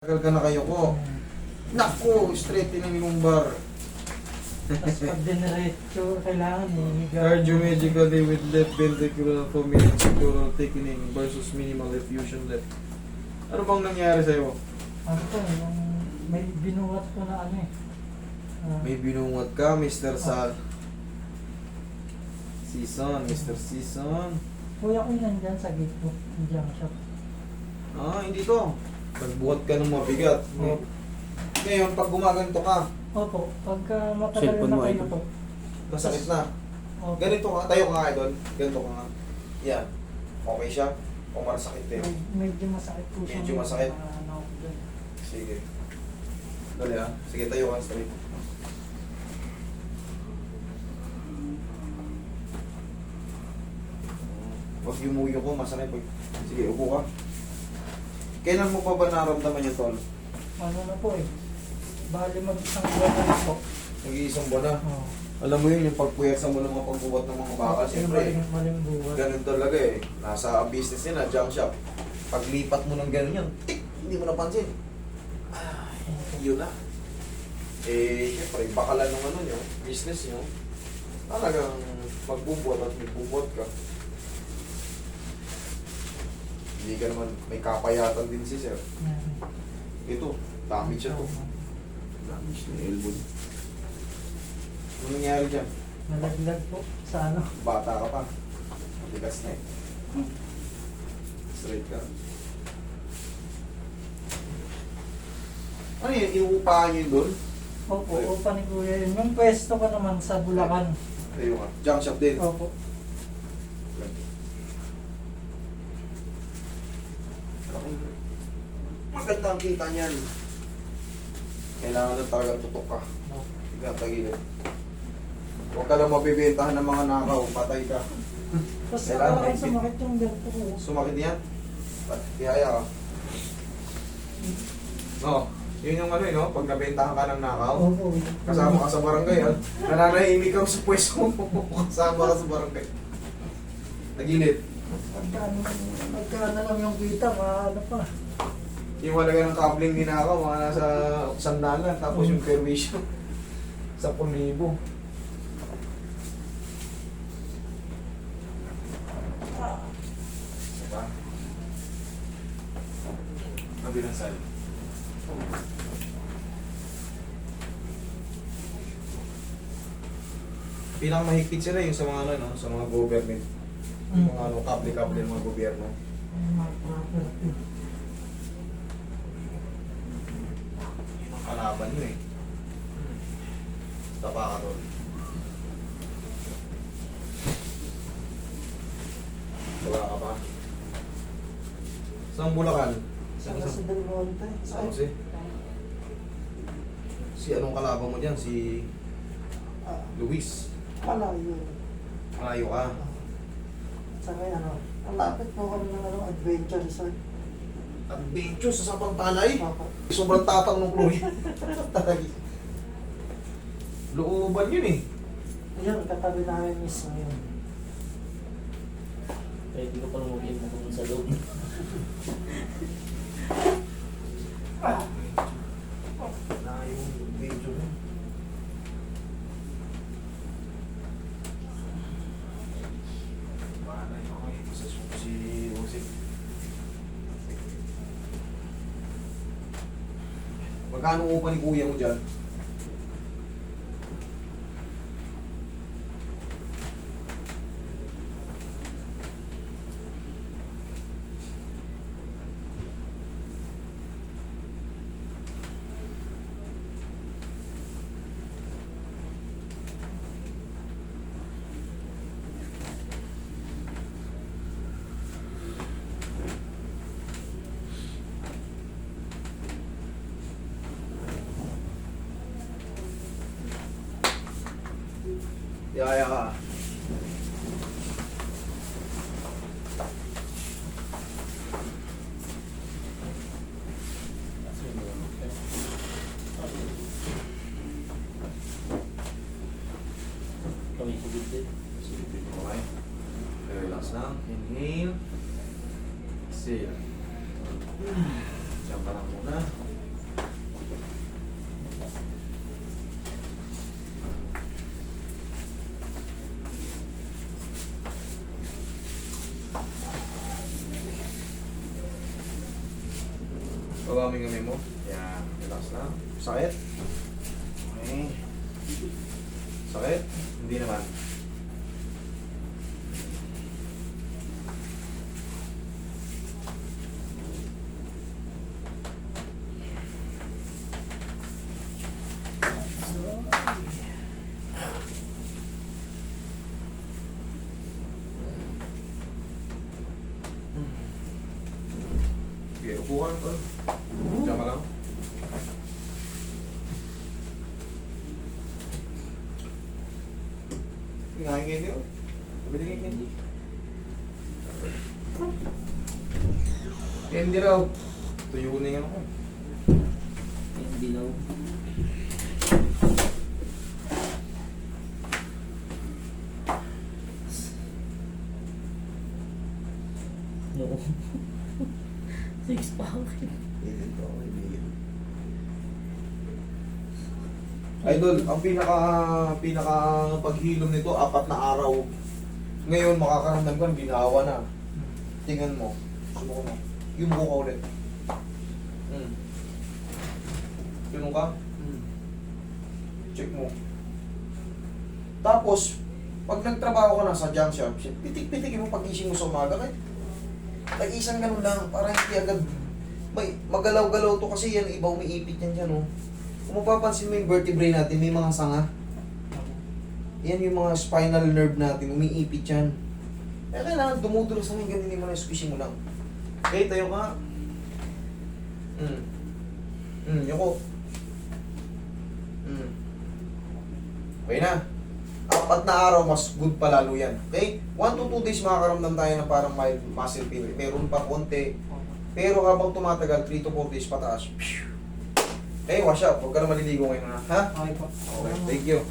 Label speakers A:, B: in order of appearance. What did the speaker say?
A: Tagal ka na kayo ko. Naku, straightening yung bar.
B: Tapos pag diniretso, kailangan hihiga.
A: Cardiomedically with left ventricular sectoral thickening versus minimal effusion left. Ano bang nangyari sa'yo?
B: Ano to, yung may binuhat ko na ano eh. Ah,
A: May binungot ka, Mr. Sal. Season, Mr. Season.
B: kuya ko yan dyan sa gate ko, junk shop.
A: Ah, hindi to. Nagbuhat ka ng mabigat.
B: Oo.
A: Ngayon, pag gumaganto ka,
B: Opo, pagka matagal
C: Cellphone
B: na
C: mo,
B: kayo
C: icon.
B: po.
A: masakit na.
B: Opo.
A: Ganito ka, tayo ka nga doon. Ganito ka nga. Yan. Okay siya? O masakit din?
B: Med- Medyo masakit po siya.
A: Medyo masakit?
B: Ah, ano.
A: Sige. Dali ah. Sige, tayo ka straight. Huwag yumuyo ko, masakit. Sige, upo ka. Kailan mo pa ba naramdaman yung tol?
B: Ano na po eh. Bali mag-isang buwan na po.
A: Nag-iisang buwan na.
B: Oo.
A: Alam mo yun, yung pagpuyasa mo ng mga pagbubat ng mga baka,
B: Yung
A: siyempre,
B: maling, maling buwan.
A: ganun talaga eh. Nasa business nila, junk shop. Paglipat mo ng ganun yan, tik, hindi mo napansin. Ah, yun na. Eh, siyempre, bakalan ng ano nyo, business nyo, talagang magbubuhat at magbubuhat ka. Hindi ka naman, may kapayatan din si sir. Ito, damage siya to. Damage na elbow. Ano nangyari dyan?
B: Nalaglag po sa ano.
A: Bata ka pa. Matigas na eh. Straight ka. Ano yun? Inuupahan nyo yun doon?
B: Opo,
A: Ayun.
B: upa ni kuya yun. Yung pwesto ko naman sa Bulacan.
A: Ayun ka. Junk shop din.
B: Opo.
A: Maganda ang kita niyan. Kailangan na talaga tutok ka. Higa tagilid. Huwag ka lang mabibentahan ng mga nakaw. Patay ka.
B: Tapos
A: Kailangan
B: parang
A: mahigpit.
B: sumakit yung ganito ko.
A: Sumakit yan? Ba't tihaya ka? No. Yun yung ano eh, no? Pag nabentahan ka ng nakaw. Kasama ka sa barangay, ha? Nananahimik ka sa pwesto mo. Kasama ka sa barangay. Nagilid.
B: Magkano, magkano lang yung kita, maano pa.
A: Yung halaga ng kabling ninakaw, mga nasa sandalan. Tapos yung permission, sa libo. Diba? Kabilang side. Pinakamahigpit sila yung sa mga ano, no? sa mga government. Yung mga ano, kable-kable ng mga gobyerno. Ang kalaban nyo eh. Tapa ka doon. Wala ka pa? Saan Bulacan?
B: Sa sa Del Monte.
A: San Jose? Si anong kalaban mo dyan? Si
B: Ah,
A: Luis.
B: Wala yun.
A: Malayo ka.
B: Sa kaya ano, malapit po kami ng ano, adventure resort.
A: Adventure sa Sampalay.
B: Opo.
A: Sobrang tapang ng Chloe. Talaga. Looban yun eh.
B: Ayun, katabi namin mismo yun.
C: Kaya hindi ko pa lumagyan mo kung sa loob.
A: Na yung video mo. Paano yun ako eh. Masas mo si Jose. Magkano upa ni kuya mo dyan? Sige, dito ko kayo. Relax lang. Inhale. Exhale. Diyan ka lang muna. Baba mo yung gamay mo. Yan. Relax lang. Sakit? Okay. Sakit? Hindi naman. Okay, upo ka. tol. Diyan ka lang. Ngayon ngayon yun. Pabili kayo candy. Candy raw. Tuyo na yung ano ko.
C: Hindi daw. No. Pack.
A: Hindi to, kaibigan. Idol, ang pinaka pinaka paghilom nito apat na araw. Ngayon makakaramdam ko ginawa na. Tingnan mo. Subukan mo. Yung buka ulit. Hmm. Ganun ka? Check mo. Tapos, pag nagtrabaho ka na sa junk shop, pitik-pitikin mo pag-ising mo sa umaga. Kahit, kahit isang ganun lang, para hindi agad may magalaw-galaw to kasi yan, iba umiipit yan dyan, oh. Kung mapapansin mo yung vertebrae natin, may mga sanga. Yan yung mga spinal nerve natin, umiipit yan. Kaya kailangan dumudulas namin, ganun mo na, squishing mo lang. Okay, tayo ka. Hmm. Hmm, yoko. Hmm. Okay na. Apat na araw, mas good pa lalo yan. Okay? 1 to 2 days makakaramdam tayo na parang mild muscle pain. Meron pa konti. Pero habang tumatagal, 3 to 4 days pataas. Hey, wash out. Huwag ka na maliligo ngayon ha. Ha?
B: Okay po.
A: Okay, thank you.